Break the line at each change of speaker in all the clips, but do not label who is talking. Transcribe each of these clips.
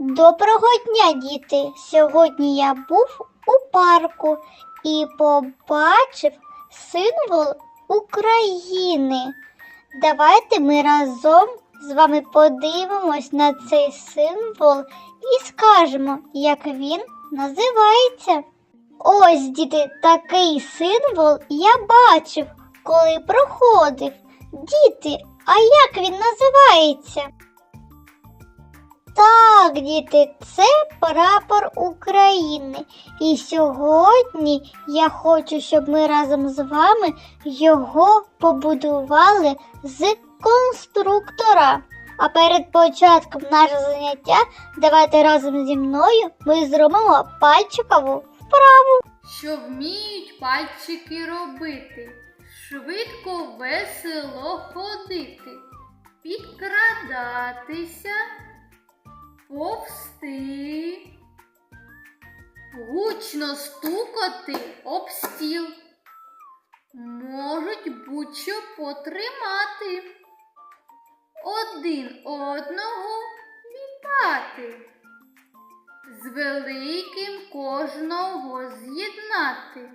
Доброго дня, діти! Сьогодні я був у парку і побачив символ України. Давайте ми разом з вами подивимось на цей символ і скажемо, як він називається. Ось, діти, такий символ я бачив, коли проходив. Діти, а як він називається? Так, діти, це прапор України. І сьогодні я хочу, щоб ми разом з вами його побудували з конструктора. А перед початком нашого заняття давайте разом зі мною ми зробимо пальчикову вправу.
що вміють пальчики робити, швидко весело ходити, підкрадатися, повсти, гучно стукати об стіл, можуть будь-що потримати, один одного вітати. З великим кожного з'єднати,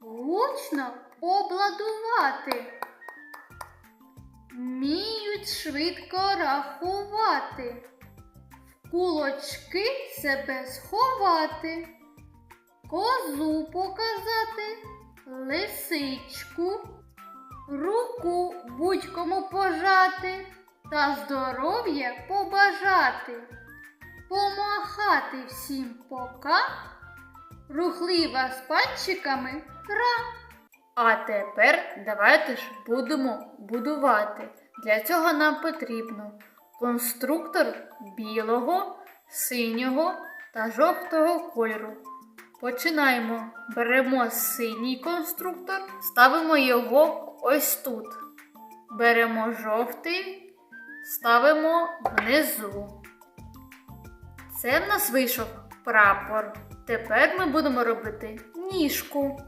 гучно обладувати, вміють швидко рахувати, кулочки себе сховати, козу показати, лисичку, руку будь-кому пожати та здоров'я побажати помахати всім пока, рухлива з пальчиками гра. А тепер давайте ж будемо будувати. Для цього нам потрібно конструктор білого, синього та жовтого кольору. Починаємо. Беремо синій конструктор, ставимо його ось тут. Беремо жовтий, ставимо внизу. Це в нас вийшов прапор. Тепер ми будемо робити ніжку.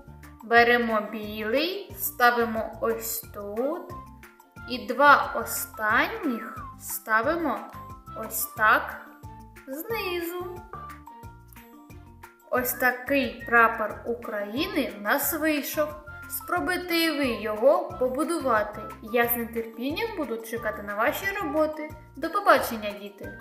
Беремо білий, ставимо ось тут. І два останніх ставимо ось так знизу. Ось такий прапор України в нас вийшов. Спробуйте і ви його побудувати. Я з нетерпінням буду чекати на ваші роботи. До побачення, діти!